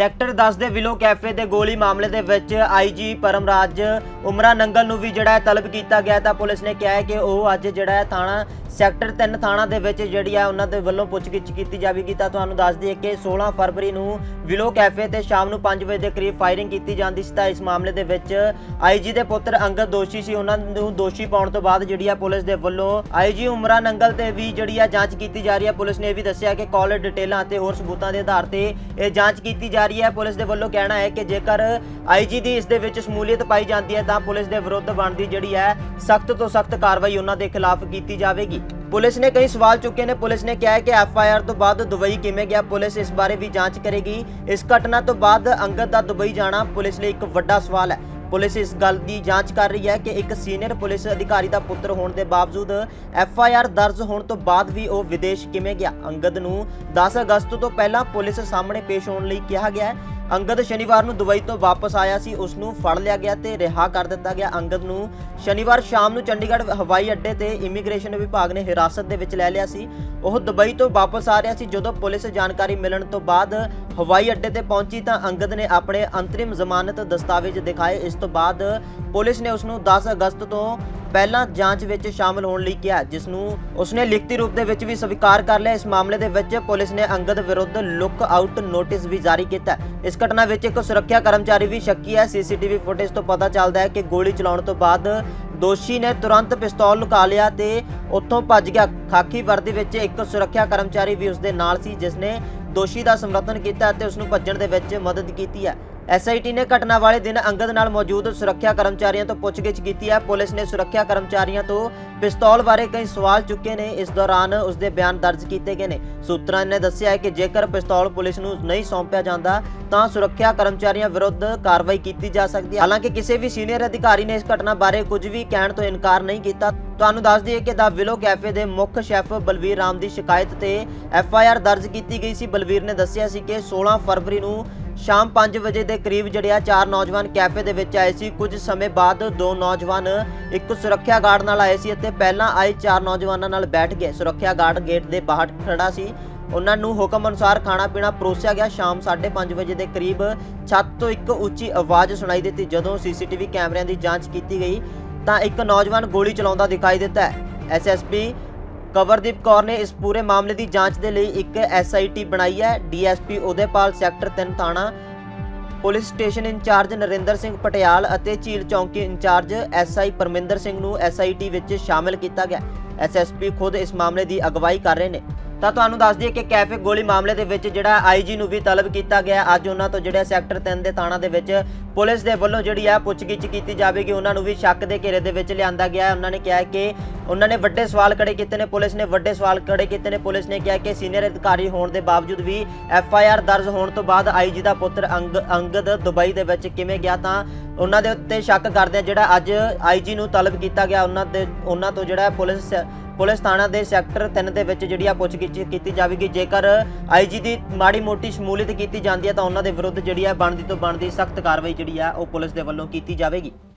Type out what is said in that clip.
Sector 10 ਦੇ ਵਿਲੋ cafe ਦੇ ਗੋਲੀ ਮਾਮਲੇ ਦੇ ਵਿੱਚ ਆਈਜੀ ਪਰਮਰਾਜ ਉਮਰਾ ਨੰਗਲ ਨੂੰ ਵੀ ਜਿਹੜਾ ਹੈ ਤਲਬ ਕੀਤਾ ਗਿਆ ਤਾਂ ਪੁਲਿਸ ਨੇ ਕਿਹਾ ਹੈ ਕਿ ਉਹ ਅੱਜ ਜਿਹੜਾ ਹੈ ਥਾਣਾ ਸੈਕਟਰ 3 ਥਾਣਾ ਦੇ ਵਿੱਚ ਜਿਹੜੀ ਆ ਉਹਨਾਂ ਦੇ ਵੱਲੋਂ ਪੁੱਛਗਿੱਛ ਕੀਤੀ ਜਾਵੇਗੀ ਤਾਂ ਤੁਹਾਨੂੰ ਦੱਸ ਦਈਏ ਕਿ 16 ਫਰਵਰੀ ਨੂੰ ਵਿਲੋ ਕੈਫੇ ਤੇ ਸ਼ਾਮ ਨੂੰ 5 ਵਜੇ ਦੇ ਕਰੀਬ ਫਾਇਰਿੰਗ ਕੀਤੀ ਜਾਂਦੀ ਸੀ ਤਾਂ ਇਸ ਮਾਮਲੇ ਦੇ ਵਿੱਚ ਆਈਜੀ ਦੇ ਪੁੱਤਰ ਅੰਗਦ ਦੋਸ਼ੀ ਸੀ। ਉਹਨਾਂ ਨੂੰ ਦੋਸ਼ੀ ਪਾਉਣ ਤੋਂ ਬਾਅਦ ਜਿਹੜੀ ਆ ਪੁਲਿਸ ਦੇ ਵੱਲੋਂ ਆਈਜੀ ਉਮਰਾ ਨੰਗਲ ਤੇ ਵੀ ਜਿਹੜੀ ਆ ਜਾਂਚ ਕੀਤੀ ਜਾ ਰਹੀ ਹੈ ਪੁਲਿਸ ਨੇ ਇਹ ਵੀ ਦੱਸਿਆ ਕਿ ਕਾਲਰ ਡਿਟੇਲਾਂ ਅਤੇ ਹੋਰ ਸਬੂਤਾਂ ਦੇ ਆਧਾਰ ਤੇ ਇਹ ਜਾਂਚ ਕੀਤੀ ਜਾ ਰਹੀ ਹੈ। ਪੁਲਿਸ ਦੇ ਵੱਲੋਂ ਕਹਿਣਾ ਹੈ ਕਿ ਜੇਕਰ ਆਈਜੀ ਦੀ ਇਸ ਦੇ ਵਿੱਚ ਸ਼ਮੂਲੀਅਤ ਪਾਈ ਜਾਂਦੀ ਹੈ, ਤਾਂ ਪੁਲਿਸ ਦੇ ਵਿਰੁੱਧ ਬਣਦੀ ਜਿਹੜੀ ਹੈ, ਸਖਤ ਤੋਂ ਸਖਤ ਕਾਰਵਾਈ ਉਹਨਾਂ ਦੇ ਖਿਲਾਫ ਕੀਤੀ ਜਾਵੇਗੀ। ਪੁਲਿਸ ਨੇ ਕਈ ਸਵਾਲ ਚੁੱਕੇ ਨੇ। ਪੁਲਿਸ ਨੇ ਕਿਹਾ ਹੈ ਕਿ ਐਫ ਆਈ ਆਰ ਤੋਂ ਬਾਅਦ ਦੁਬਈ ਕਿਵੇਂ ਗਿਆ, ਪੁਲਿਸ ਇਸ ਬਾਰੇ ਵੀ ਜਾਂਚ ਕਰੇਗੀ। ਇਸ ਘਟਨਾ ਤੋਂ ਬਾਅਦ ਅੰਗਦ ਦਾ ਦੁਬਈ ਜਾਣਾ ਪੁਲਿਸ ਲਈ ਇੱਕ ਵੱਡਾ ਸਵਾਲ ਹੈ। ਪੁਲਿਸ ਇਸ ਗੱਲ ਦੀ ਜਾਂਚ ਕਰ ਰਹੀ ਹੈ ਕਿ ਇੱਕ ਸੀਨੀਅਰ ਪੁਲਿਸ ਅਧਿਕਾਰੀ ਦਾ ਪੁੱਤਰ ਹੋਣ ਦੇ ਬਾਵਜੂਦ ਐਫ ਆਈ ਆਰ ਦਰਜ ਹੋਣ ਤੋਂ ਬਾਅਦ ਵੀ ਉਹ ਵਿਦੇਸ਼ ਕਿਵੇਂ ਗਿਆ? ਅੰਗਦ ਨੂੰ 10 ਅਗਸਤ ਤੋਂ ਪਹਿਲਾਂ ਪੁਲਿਸ ਸਾਹਮਣੇ ਪੇਸ਼ ਹੋਣ ਲਈ ਕਿਹਾ ਗਿਆ ਹੈ। ਅੰਗਦ ਸ਼ਨੀਵਾਰ ਨੂੰ ਦੁਬਈ ਤੋਂ ਵਾਪਸ ਆਇਆ ਸੀ, ਉਸ ਨੂੰ ਫੜ ਲਿਆ ਗਿਆ ਤੇ ਰਿਹਾ ਕਰ ਦਿੱਤਾ ਗਿਆ ਅੰਗਦ ਨੂੰ। ਸ਼ਨੀਵਾਰ ਸ਼ਾਮ ਨੂੰ ਚੰਡੀਗੜ੍ਹ ਹਵਾਈ ਅੱਡੇ ਤੇ ਇਮੀਗ੍ਰੇਸ਼ਨ ਵਿਭਾਗ ਨੇ ਹਿਰਾਸਤ ਦੇ ਵਿੱਚ ਲੈ ਲਿਆ ਸੀ। ਉਹ ਦੁਬਈ ਤੋਂ ਵਾਪਸ ਆ ਰਿਹਾ ਸੀ, ਜਦੋਂ ਪੁਲਿਸ ਜਾਣਕਾਰੀ ਮਿਲਣ ਤੋਂ ਬਾਅਦ ਹਵਾਈ ਅੱਡੇ ਤੇ ਪਹੁੰਚੀ ਤਾਂ ਅੰਗਦ ਨੇ ਆਪਣੇ ਅੰਤਰਿਮ ਜ਼ਮਾਨਤ ਦਸਤਾਵੇਜ਼ ਦਿਖਾਏ। ਇਸ ਤੋਂ ਬਾਅਦ ਪੁਲਿਸ ਨੇ ਉਸ ਨੂੰ 10 ਅਗਸਤ ਤੋਂ ਪਹਿਲਾਂ ਜਾਂਚ ਵਿੱਚ ਸ਼ਾਮਲ ਹੋਣ ਲਈ ਕਿਹਾ, ਜਿਸ ਨੂੰ ਉਸਨੇ ਲਿਖਤੀ ਰੂਪ ਦੇ ਵਿੱਚ ਵੀ ਸਵੀਕਾਰ ਕਰ ਲਿਆ। ਇਸ ਮਾਮਲੇ ਦੇ ਵਿੱਚ ਪੁਲਿਸ ਨੇ ਅੰਗਦ ਵਿਰੁੱਧ ਲੁੱਕ ਆਊਟ ਨੋਟਿਸ ਵੀ ਜਾਰੀ ਕੀਤਾ। ਇਸ ਘਟਨਾ ਵਿੱਚ ਇੱਕ ਸੁਰੱਖਿਆ ਕਰਮਚਾਰੀ ਵੀ ਸ਼ੱਕੀ ਹੈ। ਸੀਸੀਟੀਵੀ ਫੁਟੇਜ ਤੋਂ ਪਤਾ ਚੱਲਦਾ ਹੈ ਕਿ ਗੋਲੀ ਚਲਾਉਣ ਤੋਂ ਬਾਅਦ ਦੋਸ਼ੀ ਨੇ ਤੁਰੰਤ ਪਿਸਤੌਲ ਲੁਕਾ ਲਿਆ ਤੇ ਉੱਥੋਂ ਭੱਜ ਗਿਆ। ਖਾਕੀ ਵਰਦੀ ਵਿੱਚ ਇੱਕ ਸੁਰੱਖਿਆ ਕਰਮਚਾਰੀ ਵੀ ਉਸਦੇ ਨਾਲ ਸੀ, ਜਿਸ ਨੇ ਦੋਸ਼ੀ ਦਾ ਸਮਰਥਨ ਕੀਤਾ ਅਤੇ ਉਸ ਨੂੰ ਭੱਜਣ ਦੇ ਵਿੱਚ ਮਦਦ ਕੀਤੀ ਹੈ। ਐਸਆਈਟੀ ਨੇ ਘਟਨਾ ਵਾਲੇ ਦਿਨ ਅੰਗਦ ਨਾਲ ਮੌਜੂਦ ਸੁਰੱਖਿਆ ਕਰਮਚਾਰੀਆਂ ਤੋਂ ਪੁੱਛਗਿੱਛ ਕੀਤੀ ਹੈ। ਪੁਲਿਸ ਨੇ ਸੁਰੱਖਿਆ ਕਰਮਚਾਰੀਆਂ ਤੋਂ ਪਿਸਤੌਲ ਬਾਰੇ ਕਈ ਸਵਾਲ ਚੁੱਕੇ ਨੇ। ਇਸ ਦੌਰਾਨ ਉਸ ਦੇ ਬਿਆਨ ਦਰਜ ਕੀਤੇ ਗਏ ਨੇ। ਸੂਤਰਾਂ ਨੇ ਦੱਸਿਆ ਹੈ ਕਿ ਜੇਕਰ ਪਿਸਤੌਲ ਪੁਲਿਸ ਨੂੰ ਨਹੀਂ ਸੌਂਪਿਆ ਜਾਂਦਾ, ਤਾਂ ਸੁਰੱਖਿਆ ਕਰਮਚਾਰੀਆਂ ਵਿਰੁੱਧ ਕਾਰਵਾਈ ਕੀਤੀ ਜਾ ਸਕਦੀ ਹੈ। ਹਾਲਾਂਕਿ ਕਿਸੇ ਵੀ ਸੀਨੀਅਰ ਅਧਿਕਾਰੀ ਨੇ ਇਸ ਘਟਨਾ ਬਾਰੇ ਕੁਝ ਵੀ ਕਹਿਣ ਤੋਂ ਇਨਕਾਰ ਨਹੀਂ ਕੀਤਾ। ਤੁਹਾਨੂੰ ਦੱਸ ਦਈਏ ਕਿ ਦਾ ਵਿਲੋ ਕੈਫੇ ਦੇ ਮੁੱਖ ਸ਼ੈਫ ਬਲਵੀਰ ਰਾਮ ਦੀ ਸ਼ਿਕਾਇਤ ਤੇ ਐਫ ਆਈ ਆਰ ਦਰਜ ਕੀਤੀ ਗਈ ਸੀ। ਬਲਵੀਰ ਨੇ ਦੱਸਿਆ ਸੀ ਕਿ 16 ਫਰਵਰੀ ਨੂੰ ਸ਼ਾਮ 5 ਵਜੇ ਦੇ ਕਰੀਬ ਜਿਹੜੇ ਆ ਚਾਰ ਨੌਜਵਾਨ ਕੈਫੇ ਦੇ ਵਿੱਚ ਆਏ ਸੀ। ਕੁਝ ਸਮੇਂ ਬਾਅਦ ਦੋ ਨੌਜਵਾਨ ਇੱਕ ਸੁਰੱਖਿਆ ਗਾਰਡ ਨਾਲ ਆਏ ਸੀ ਅਤੇ ਪਹਿਲਾਂ ਆਏ ਚਾਰ ਨੌਜਵਾਨਾਂ ਨਾਲ ਬੈਠ ਗਏ। ਸੁਰੱਖਿਆ ਗਾਰਡ ਗੇਟ ਦੇ ਬਾਹਰ ਖੜਾ ਸੀ। ਉਹਨਾਂ ਨੂੰ ਹੁਕਮ ਅਨੁਸਾਰ ਖਾਣਾ ਪੀਣਾ ਪਰੋਸਿਆ ਗਿਆ। ਸ਼ਾਮ 5:30 ਵਜੇ ਦੇ ਕਰੀਬ ਛੱਤ ਤੋਂ ਇੱਕ ਉੱਚੀ ਆਵਾਜ਼ ਸੁਣਾਈ ਦਿੱਤੀ। ਜਦੋਂ ਸੀਸੀਟੀਵੀ ਕੈਮਰਿਆਂ ਦੀ ਜਾਂਚ ਕੀਤੀ ਗਈ ਤਾਂ ਇੱਕ ਨੌਜਵਾਨ ਗੋਲੀ ਚਲਾਉਂਦਾ ਦਿਖਾਈ ਦਿੱਤਾ ਹੈ। ਐਸਐਸਪੀ ਕਵਰਦੀਪ ਕੌਰ ਨੇ ਇਸ ਪੂਰੇ ਮਾਮਲੇ ਦੀ ਜਾਂਚ ਦੇ ਲਈ ਇੱਕ ਐਸਆਈਟੀ ਬਣਾਈ ਹੈ। ਡੀਐਸਪੀ ਉਦੇਪਾਲ ਸੈਕਟਰ 3 ਥਾਣਾ, police station incharge Narinder Singh Patial ਅਤੇ ਝੀਲ ਚੌਂਕੀ ਇੰਚਾਰਜ ਐਸਆਈ ਪਰਮਿੰਦਰ ਸਿੰਘ ਨੂੰ ਐਸਆਈਟੀ ਵਿੱਚ ਸ਼ਾਮਿਲ ਕੀਤਾ ਗਿਆ। ਐਸਐਸਪੀ ਖੁਦ ਇਸ ਮਾਮਲੇ ਦੀ ਅਗਵਾਈ ਕਰ ਰਹੇ ਨੇ। ਤਾਂ ਤੁਹਾਨੂੰ ਦੱਸ ਦਈਏ ਕਿ ਕੈਫੇ ਗੋਲੀ ਮਾਮਲੇ ਦੇ ਵਿੱਚ ਜਿਹੜਾ ਆਈਜੀ ਨੂੰ ਵੀ ਤਲਬ ਕੀਤਾ ਗਿਆ। ਅੱਜ ਉਹਨਾਂ ਤੋਂ ਜਿਹੜਾ ਸੈਕਟਰ 3 ਦੇ ਥਾਣਾ ਦੇ ਵਿੱਚ ਪੁਲਿਸ ਦੇ ਵੱਲੋਂ ਜਿਹੜੀ ਆ ਪੁੱਛਗਿੱਛ ਕੀਤੀ ਜਾਵੇਗੀ। ਉਹਨਾਂ ਨੂੰ ਵੀ ਸ਼ੱਕ ਦੇ ਘੇਰੇ ਦੇ ਵਿੱਚ ਲਿਆਂਦਾ ਗਿਆ ਹੈ। ਉਹਨਾਂ ਨੇ ਕਿਹਾ ਕਿ ਉਹਨਾਂ ਨੇ ਵੱਡੇ ਸਵਾਲ ਖੜੇ ਕੀਤੇ ਨੇ। ਪੁਲਿਸ ਨੇ ਵੱਡੇ ਸਵਾਲ ਖੜੇ ਕੀਤੇ ਨੇ। ਪੁਲਿਸ ਨੇ ਕਿਹਾ ਕਿ ਸੀਨੀਅਰ ਅਧਿਕਾਰੀ ਹੋਣ ਦੇ ਬਾਵਜੂਦ ਵੀ ਐਫ ਆਈ ਆਰ ਦਰਜ ਹੋਣ ਤੋਂ ਬਾਅਦ ਆਈਜੀ ਦਾ ਪੁੱਤਰ ਅੰਗ ਅੰਗਦ ਦੁਬਈ ਦੇ ਵਿੱਚ ਕਿਵੇਂ ਗਿਆ ਤਾਂ ਉਹਨਾਂ ਦੇ ਉੱਤੇ ਸ਼ੱਕ ਕਰਦੇ ਆ ਜਿਹੜਾ ਅੱਜ ਆਈਜੀ ਨੂੰ ਤਲਬ ਕੀਤਾ ਗਿਆ। ਉਹਨਾਂ ਦੇ ਉਹਨਾਂ ਤੋਂ ਜਿਹੜਾ ਪੁਲਿਸ ਪੁਲਿਸ ਥਾਣਾ ਦੇ ਸੈਕਟਰ 3 ਦੇ ਵਿੱਚ ਜਿਹੜੀ ਆ ਪੁੱਛਗਿੱਛ ਕੀਤੀ ਜਾਵੇਗੀ। ਜੇਕਰ ਆਈਜੀ ਦੀ ਮਾੜੀ ਮੋਟੀ ਸ਼ਮੂਲੀਅਤ ਕੀਤੀ ਜਾਂਦੀ ਹੈ ਤਾਂ ਉਹਨਾਂ ਦੇ ਵਿਰੁੱਧ ਜਿਹੜੀ ਆ ਬਣਦੀ ਤੋਂ ਬਣਦੀ ਸਖਤ ਕਾਰਵਾਈ ਜਿਹੜੀ ਆ ਉਹ ਪੁਲਿਸ ਦੇ ਵੱਲੋਂ ਕੀਤੀ ਜਾਵੇਗੀ।